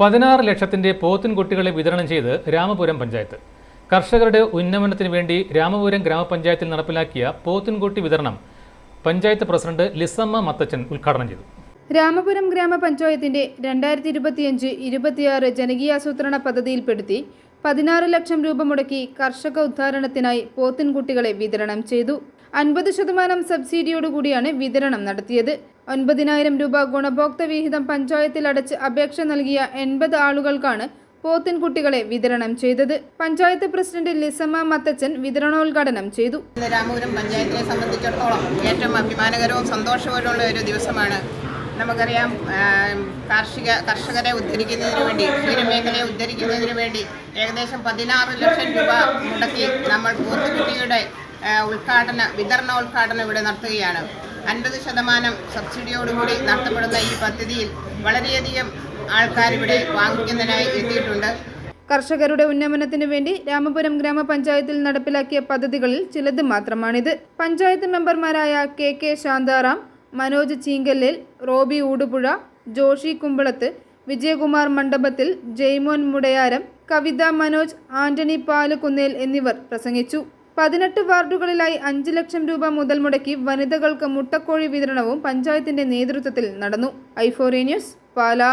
പതിനാറ് ലക്ഷത്തിന്റെ പോത്തിൻകുട്ടികളെ വിതരണം ചെയ്ത് രാമപുരം പഞ്ചായത്ത്. കർഷകരുടെ ഉന്നമനത്തിന് വേണ്ടി രാമപുരം ഗ്രാമപഞ്ചായത്തിൽ നടപ്പിലാക്കിയ പോത്തിൻകുട്ടി വിതരണം പഞ്ചായത്ത് പ്രസിഡന്റ് ലിസമ്മ മത്തച്ചൻ ഉദ്ഘാടനം ചെയ്തു. രാമപുരം ഗ്രാമപഞ്ചായത്തിന്റെ രണ്ടായിരത്തി ഇരുപത്തിയഞ്ച് ഇരുപത്തിയാറ് ജനകീയാസൂത്രണ പദ്ധതിയിൽപ്പെടുത്തി പതിനാറ് ലക്ഷം രൂപ മുടക്കി കർഷക ഉദ്ധാരണത്തിനായി പോത്തിൻകുട്ടികളെ വിതരണം ചെയ്തു. അൻപത് ശതമാനം സബ്സിഡിയോടുകൂടിയാണ് വിതരണം നടത്തിയത്. ഒൻപതിനായിരം രൂപ ഗുണഭോക്തൃ വിഹിതം പഞ്ചായത്തിൽ അടച്ച് അപേക്ഷ നൽകിയ എൺപത് ആളുകൾക്കാണ് പോത്തിൻകുട്ടികളെ വിതരണം ചെയ്തത്. പഞ്ചായത്ത് പ്രസിഡന്റ് ലിസമ്മ മത്തച്ചൻ വിതരണോദ്ഘാടനം ചെയ്തു. രാമപുരം പഞ്ചായത്തിനെ സംബന്ധിച്ചിടത്തോളം ഏറ്റവും അഭിമാനകരവും സന്തോഷകരവുമുള്ള ഒരു ദിവസമാണ്. നമുക്കറിയാം കാർഷിക കർഷകരെ ഉദ്ധരിക്കുന്നതിന് വേണ്ടി ക്ഷീരമേഖലയെ ഉദ്ധരിക്കുന്നതിന് വേണ്ടി ഏകദേശം പതിനാറ് ലക്ഷം രൂപ മുടക്കി നമ്മൾ പോത്തുകുട്ടിയുടെ ആ, വിതരണ ഉദ്ഘാടനം ഇവിടെ നടത്തുകയാണ്. അൻപത് ശതമാനം സബ്സിഡിയോടുകൂടി നടത്തപ്പെടുന്ന ഈ പദ്ധതിയിൽ വളരെയധികം ആൾക്കാർ ഇവിടെ വാങ്ങിക്കുന്നതിനായി എത്തിയിട്ടുണ്ട്. കർഷകരുടെ ഉന്നമനത്തിനു വേണ്ടി രാമപുരം ഗ്രാമപഞ്ചായത്തിൽ നടപ്പിലാക്കിയ പദ്ധതികളിൽ ചിലത് മാത്രമാണിത്. പഞ്ചായത്ത് മെമ്പർമാരായ കെ കെ ശാന്താറാം മനോജ് ചീങ്കല്ലിൽ റോബി ഊടുപുഴ ജോഷി കുമ്പളത്ത് വിജയകുമാർ മണ്ഡപത്തിൽ ജെയ്മോൻ മുടയാരം കവിത മനോജ് ആന്റണി പാലുകുന്നേൽ എന്നിവർ പ്രസംഗിച്ചു. പതിനെട്ട് വാർഡുകളിലായി അഞ്ച് ലക്ഷം രൂപ മുതൽ മുടക്കി വനിതകൾക്ക് മുട്ടക്കോഴി വിതരണവും പഞ്ചായത്തിന്റെ നേതൃത്വത്തിൽ നടന്നു. ഐഫോറി ന്യൂസ് പാലാ.